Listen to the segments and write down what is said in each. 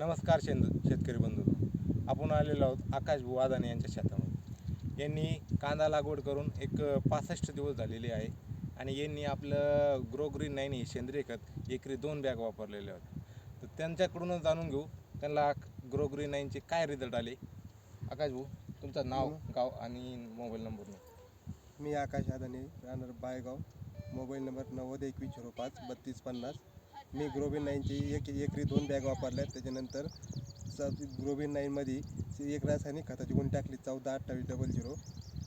नमस्कार शेंद शेतकरी बंधू. आपण आलेलो आहोत आकाश भाऊ यांच्या शेतामध्ये. यांनी कांदा लागवड करून एक पासष्ट दिवस झालेले आहे आणि यांनी आपलं ग्रो ग्रीन नाईन हे सेंद्रिय खत एकरी दोन बॅग वापरलेले आहेत. तर त्यांच्याकडूनच जाणून घेऊ त्यांना ग्रो ग्रीन नाईनचे काय रिझल्ट आले? आकाश भाऊ तुमचं नाव गाव आणि मोबाईल नंबर मी आकाश आदाने राहणार बायगाव. मोबाईल नंबर नव्वद एकवीस झिरो पाच बत्तीस पन्नास. मी ग्रोबिन नाईनची एक एकरी दोन बॅग वापरल्या. त्याच्यानंतर स ग्रोबिन नाईनमध्ये एक रासायनिक खताची गुण टाकली चौदा अठ्ठावीस डबल झिरो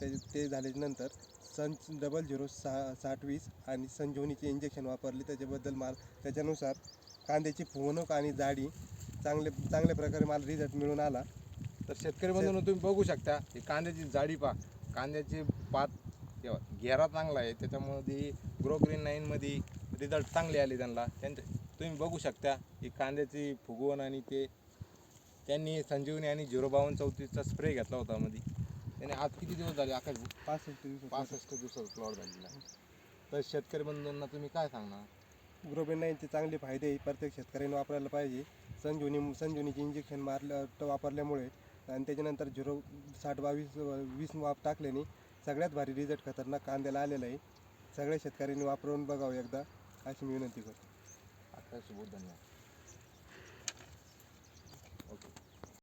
ते ते झाल्यानंतर सन डबल झिरो सहा साठ वीस आणि संजीवनीचे इंजेक्शन वापरले. त्याच्याबद्दल माल त्याच्यानुसार कांद्याची फुवणूक आणि जाडी चांगले चांगल्या प्रकारे मला रिझल्ट मिळून आला. तर शेतकरी बंधून तुम्ही बघू शकता की कांद्याची जाडी पा कांद्याची पात घेरा चांगला आहे. त्याच्यामध्ये ग्रो ग्रीन नाईनमध्ये रिझल्ट चांगले आले त्यांना. त्यांच्या तुम्ही बघू शकता ही कांद्याची फुगवण आणि ते त्यांनी संजीवनी आणि झिरो बावन्न चौतीसचा स्प्रे घेतला होता मध्ये. त्याने आज किती दिवस झाले? आकाश? पासष्ट दिवस पासष्ट दिवसाचा प्लॉट झालेला आहे. तर शेतकरी बंधूंना तुम्ही काय सांगणार? ग्रोबेन नाईनचे चांगले फायदे प्रत्येक शेतकऱ्यांनी वापरायला पाहिजे. संजीवनी संजीवनीचे इंजेक्शन मारलं वापरल्यामुळे आणि त्याच्यानंतर झिरो साठ बावीस वीस वाप टाकल्याने सगळ्यात भारी रिझल्ट खतरनाक कांद्याला आलेला आहे. सगळ्या शेतकऱ्यांनी वापरून बघावं एकदा. अशी मी विनंती करतो. आकाश बहुत धन्यवाद